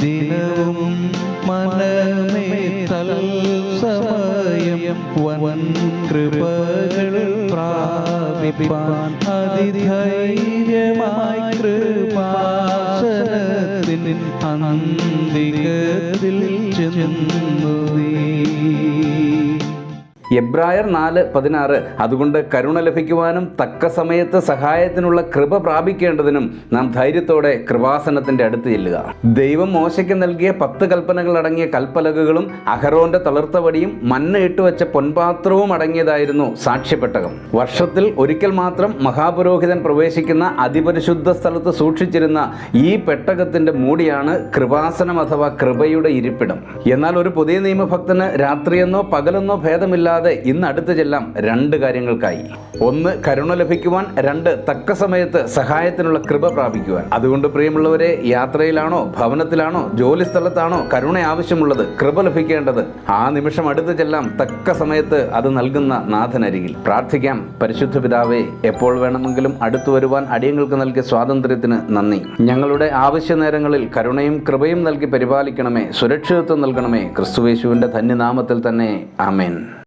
ദിനവും മനമേ തൽസമയം വൻ കൃപകൾ പ്രാപിപ്പാൻ അതിധൈര്യമായി കൃപാസനത്തിൻ അനന്തികത്തിൽ ചെന്നു നീ. എബ്രായർ നാല് പതിനാറ്. അതുകൊണ്ട് കരുണ ലഭിക്കുവാനും തക്ക സമയത്ത് സഹായത്തിനുള്ള കൃപ പ്രാപിക്കേണ്ടതിനും നാം ധൈര്യത്തോടെ കൃപാസനത്തിന്റെ അടുത്ത് ചെല്ലുക. ദൈവം മോശയ്ക്ക് നൽകിയ പത്ത് കൽപ്പനകൾ അടങ്ങിയ കൽപ്പലകകളും അഹറോന്റെ തളർത്തവടിയും മണ്ണ് ഇട്ടുവച്ച പൊൻപാത്രവും അടങ്ങിയതായിരുന്നു സാക്ഷ്യപ്പെട്ടകം വർഷത്തിൽ ഒരിക്കൽ മാത്രം മഹാപുരോഹിതൻ പ്രവേശിക്കുന്ന അതിപരിശുദ്ധ സ്ഥലത്ത് സൂക്ഷിച്ചിരുന്ന ഈ പെട്ടകത്തിന്റെ മൂടിയാണ് കൃപാസനം അഥവാ കൃപയുടെ ഇരിപ്പിടം. എന്നാൽ ഒരു പുതിയ നിയമഭക്തന് രാത്രിയെന്നോ പകലെന്നോ ഭേദമില്ലാതെ ഇന്ന് അടുത്ത് ചെല്ലാം രണ്ട് കാര്യങ്ങൾക്കായി. ഒന്ന് കരുണ ലഭിക്കുവാൻ. രണ്ട് തക്ക സമയത്ത് സഹായത്തിനുള്ള കൃപ പ്രാപിക്കുവാൻ. അതുകൊണ്ട് പ്രിയമുള്ളവരെ യാത്രയിലാണോ ഭവനത്തിലാണോ ജോലി സ്ഥലത്താണോ കരുണ ആവശ്യമുള്ളത് കൃപ ലഭിക്കേണ്ടത് ആ നിമിഷം അടുത്ത് ചെല്ലാം തക്ക സമയത്ത് അത് നൽകുന്ന നാഥനരികിൽ. പ്രാർത്ഥിക്കാം. പരിശുദ്ധ പിതാവേ എപ്പോൾ വേണമെങ്കിലും അടുത്തു വരുവാൻ അടിയങ്ങൾക്ക് നൽകിയ സ്വാതന്ത്ര്യത്തിന് നന്ദി. ഞങ്ങളുടെ ആവശ്യ നേരങ്ങളിൽ കരുണയും കൃപയും നൽകി പരിപാലിക്കണമേ സുരക്ഷിതത്വം നൽകണമേ. ക്രിസ്തുവേശുവിന്റെ ധന്യനാമത്തിൽ തന്നെ. ആമേൻ.